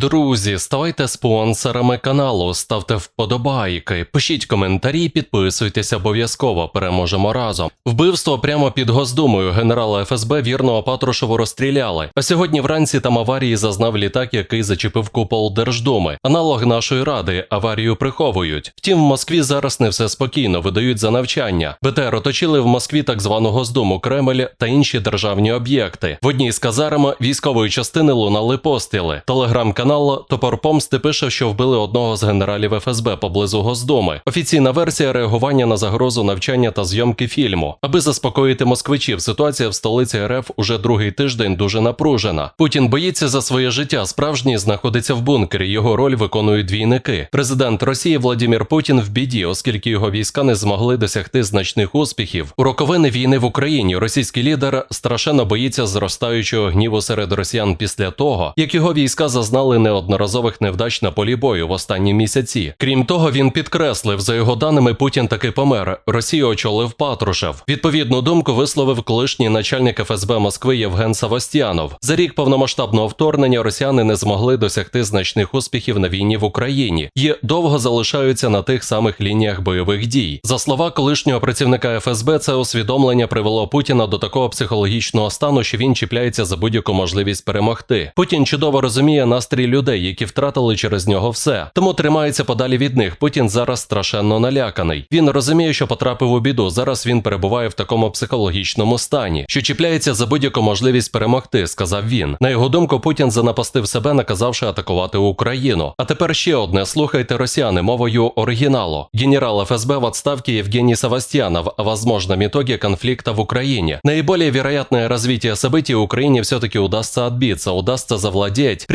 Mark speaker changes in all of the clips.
Speaker 1: Друзі, ставайте спонсорами каналу, ставте вподобайки, пишіть коментарі, підписуйтесь обов'язково. Переможемо разом. Вбивство прямо під Госдумою генерала ФСБ вірного Патрушеву розстріляли. А сьогодні вранці там аварії зазнав літак, який зачепив купол Держдуми. Аналог нашої ради аварію приховують. Втім, в Москві зараз не все спокійно, видають за навчання. БТР оточили в Москві так звану Госдуму, Кремль та інші державні об'єкти. В одній з казарм військової частини лунали постріли. Телеграм-канал Топор Помсти пише, що вбили одного з генералів ФСБ поблизу Госдуми. Офіційна версія реагування на загрозу навчання та зйомки фільму. Аби заспокоїти москвичів, ситуація в столиці РФ уже другий тиждень дуже напружена. Путін боїться за своє життя. Справжній знаходиться в бункері. Його роль виконують двійники. Президент Росії Владимир Путін в біді, оскільки його війська не змогли досягти значних успіхів. У роковини війни в Україні російський лідер страшенно боїться зростаючого гніву серед росіян після того, як його війська зазнали неодноразових невдач на полі бою в останні місяці. Крім того, він підкреслив, за його даними, Путін таки помер. Росію очолив Патрушев. Відповідну думку висловив колишній начальник ФСБ Москви Євген Савостянов. За рік повномасштабного вторгнення росіяни не змогли досягти значних успіхів на війні в Україні і довго залишаються на тих самих лініях бойових дій. За слова колишнього працівника ФСБ, це усвідомлення привело Путіна до такого психологічного стану, що він чіпляється за будь-яку можливість перемогти. Путін чудово розуміє настрій людей, які втратили через нього все. Тому тримається подалі від них. Путін зараз страшенно наляканий. Він розуміє, що потрапив у біду. Зараз він перебуває в такому психологічному стані, що чіпляється за будь-яку можливість перемогти, сказав він. На його думку, Путін занапастив себе, наказавши атакувати Україну. А тепер ще одне: слухайте росіяни мовою оригіналу. Генерал ФСБ в отставке Евгений Савастьянов о возможном итоге конфликта в Украине. Наиболее вероятное развитие событий Украине все-таки удастся отбиться, удастся завладеть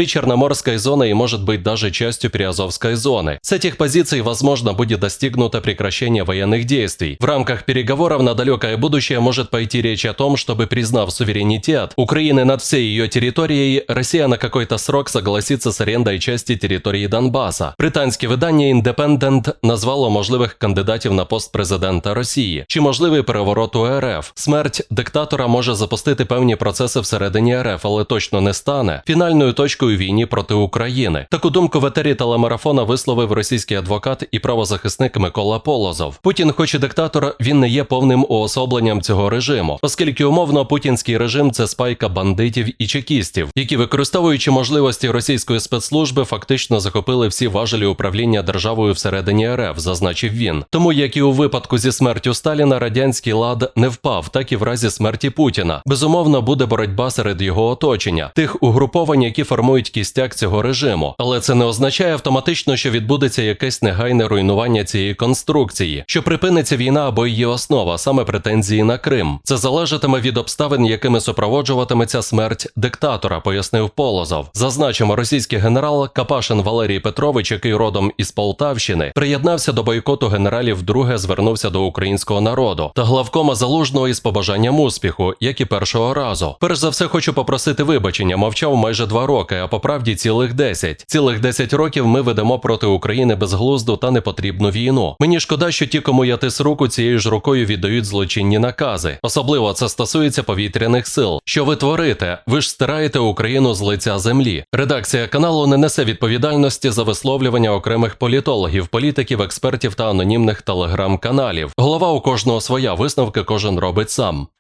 Speaker 1: причерноморской зоной и может быть даже частью Приазовской зоны. С этих позиций, возможно, будет достигнуто прекращение военных действий. В рамках переговоров на далекое будущее может пойти речь о том, чтобы, признав суверенитет Украины над всей ее территорией, Россия на какой-то срок согласится с арендой части території Донбаса. Британське видання Independent назвало можливих кандидатів на пост президента Росії чи можливий переворот у РФ. Смерть диктатора може запустити певні процеси всередині РФ, але точно не стане фінальною точкою війні проти України. Таку думку в етері телемарафона висловив російський адвокат і правозахисник Микола Полозов. Путін, хоч і диктатор, він не є повним уособленням цього режиму, оскільки умовно путінський режим це спайка бандитів і чекістів, які використовуючи можливості російської спецслужби, фактично захопили всі важелі управління державою всередині РФ, зазначив він. Тому як і у випадку зі смертю Сталіна, радянський лад не впав, так і в разі смерті Путіна. Безумовно, буде боротьба серед його оточення, тих угруповань, які формують кістяк цього режиму. Але це не означає автоматично, що відбудеться якесь негайне руйнування цієї конструкції, що припиниться війна або її основа, саме претензії на Крим. Це залежатиме від обставин, якими супроводжуватиметься смерть диктатора, пояснив Полозов. Зазначимо, російський генерал Капашин Валерій Петрович, який родом із Полтавщини, приєднався до бойкоту генералів, вдруге звернувся до українського народу та главкома залужного із побажанням успіху, як і першого разу. Перш за все, хочу попросити вибачення. Мовчав майже два роки, а по правді цілих десять. Цілих десять років ми ведемо проти України безглузду та непотрібну війну. Мені шкода, що ті, кому я тис руку цією ж рукою віддають злочинні накази. Особливо це стосується повітряних сил. Що ви творите? Ви ж стираєте Україну з лиця землі. Редакція каналу не несе відповідальності за висловлювання окремих політологів, політиків, експертів та анонімних телеграм-каналів. Голова у кожного своя висновки кожен робить сам.